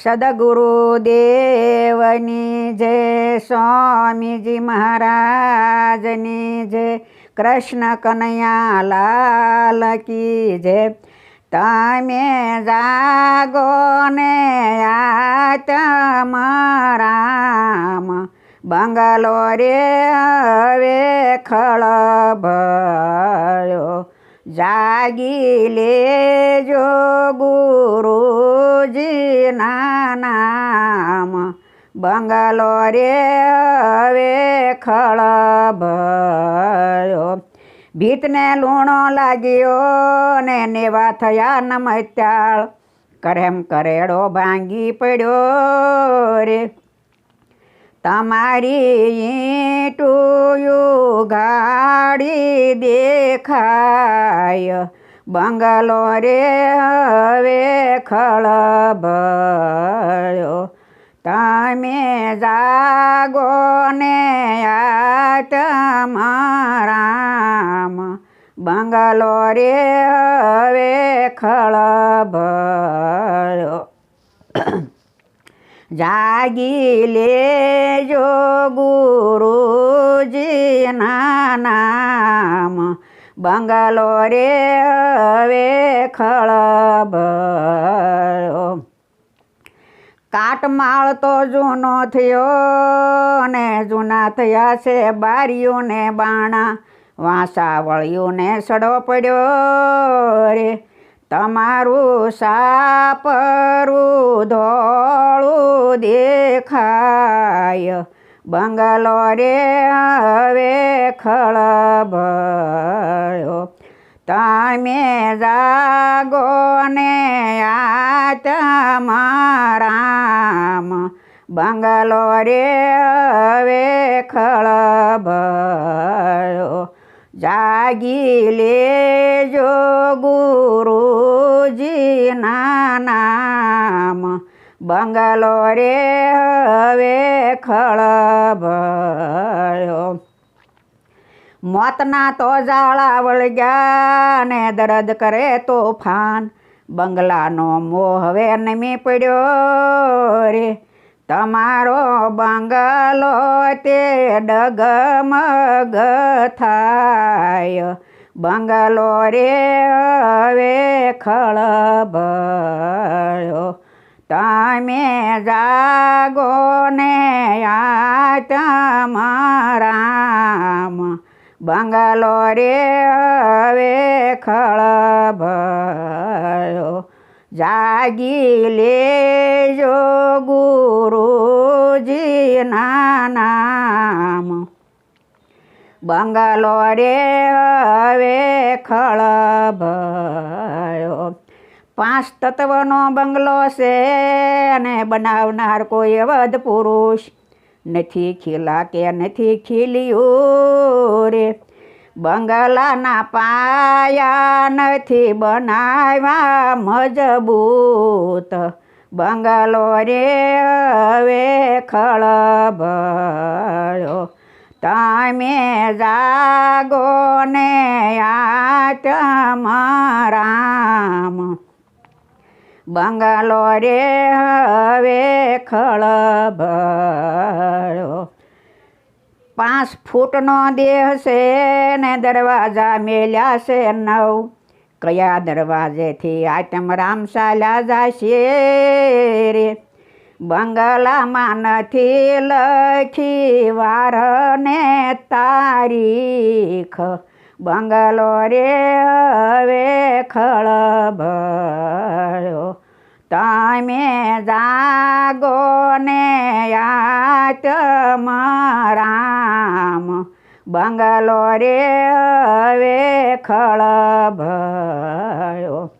સદગુરુદેવની જય સ્વામીજી મહારાજની જય કૃષ્ણ કનૈયા લાલ કી જય તમે જાગો ને આત્મરામ બંગલો રે હવે ખળભળ્યો જાગી લેજો ગુરુજી નામ, બંગલો રે હવે ભયો ભીતને લૂણો લાગ્યો ને નેવા થયા નમત્યાળ. કરેમ કરેડો ભાંગી પડ્યો રે. તમારી ઈંટુયું ગાડી દેખાય. બંગલો રે હવે ખળભળ્યો. તમે જાગો ને આત્મારામ બંગલો રે હવે ખળભળ્યો. જાગી લેજો ગુરુજી નામ. બંગલો રે હવે ખળબ કાટમાળ તો જૂનો થયો ને જૂના થયા છે બારીઓ ને બાણા. વાંસા વળ્યું ને સડો પડ્યો રે. તમારું સાપરું ધોળું દેખાય. બંગલો રે હવે ખળભળ્યો. તમે જાગો ને આત્મારામ બંગલો રે હવે ખળભળ્યો. જાગી લેજો ગુરુજી નામ. બંગલો રે હવે ખળભયો મોતના તો જાળા વળગ્યા ને દર્દ કરે તોફાન. બંગલાનો મોહ હવે નમી પડ્યો રે. તમારો બંગલો તે ડગમગ થાય. બંગલો રે હવે ખળભળ્યો. તમે જાગો ને આત્મારામ બંગલો રે હવે ખળભળ્યો. જાગી લેજો ગુરુજી નામ. બંગલો રે હવે ખળભયો પાંચ તત્વનો બંગલો છે અને બનાવનાર કોઈ વધ પુરુષ નથી ખીલા કે નથી ખીલ્યું રે. બંગલાના પાયા નથી બનાવ્યા મજબૂત. બંગલો રે હવે ખળભળ્યો તમે જાગો ને આત્મારામ બંગલો રે હવે ખળભળ્યો પાંચ ફૂટનો દેહ છે ને દરવાજા મેલ્યા છે નવ. કયા દરવાજેથી આત્મરામ ચાલ્યા છે રે? બંગલામાં નથી લખી વાર ને તારીખ. બંગલો રે હવે ખળભળ્યો તમે જાગો ને આત્મારામ બંગલો રે હવે ખળભળ્યો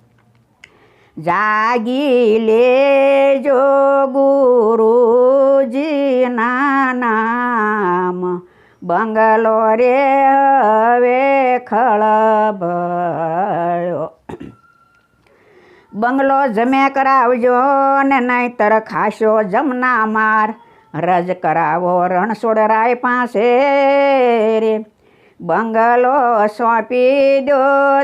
જાગી લેજો ગુરુજી નામ. બંગલો રે હવે ખળભળ્યો બંગલો જમે કરાવજો ને નહીતર ખાશો જમના માર. રજ કરાવો રણછોડરાય પાસે રે. બંગલો સોંપી દો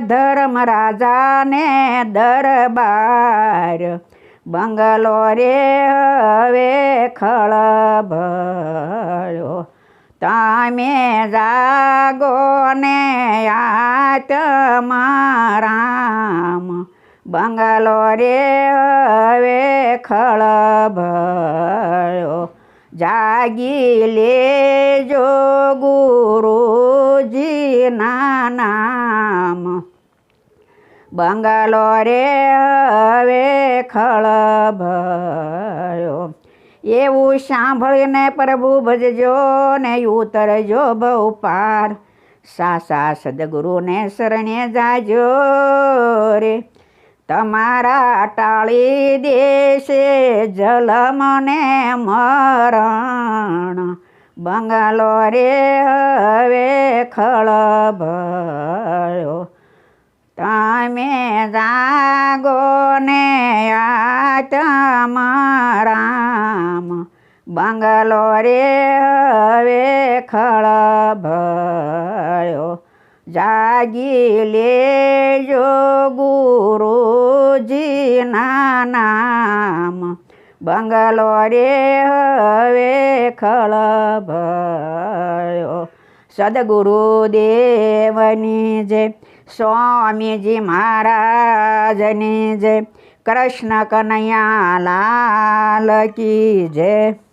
ધર્મરાજાને દરબાર. બંગલો રે હવે ખળભળ્યો તમે જાગો ને આત્મારામ બંગલો રે હવે ખળભળ્યો જાગી લેજો ગુરુજીના નામ. બંગલો રે હવે ખળભળ્યો એવું સાંભળીને પ્રભુ ભજજો ને ઉતરજો બહુ પાર સાસા સદગુરુને શરણે જાજો રે. તમારા ટાળી દેશે જલમને મરણ. બંગાલો રે હવે ખળભળ્યો તમે જાગો ને આત્મારામ બંગલો રે હવે ખળભળ્યો જાગી લેજો ગુરુજીના નામ. બંગલો રે હવે ખળભળ્યો. સદગુરુદેવની જય સ્વામીજી મહારાજની જય કૃષ્ણ કનૈયા લાલ કી જય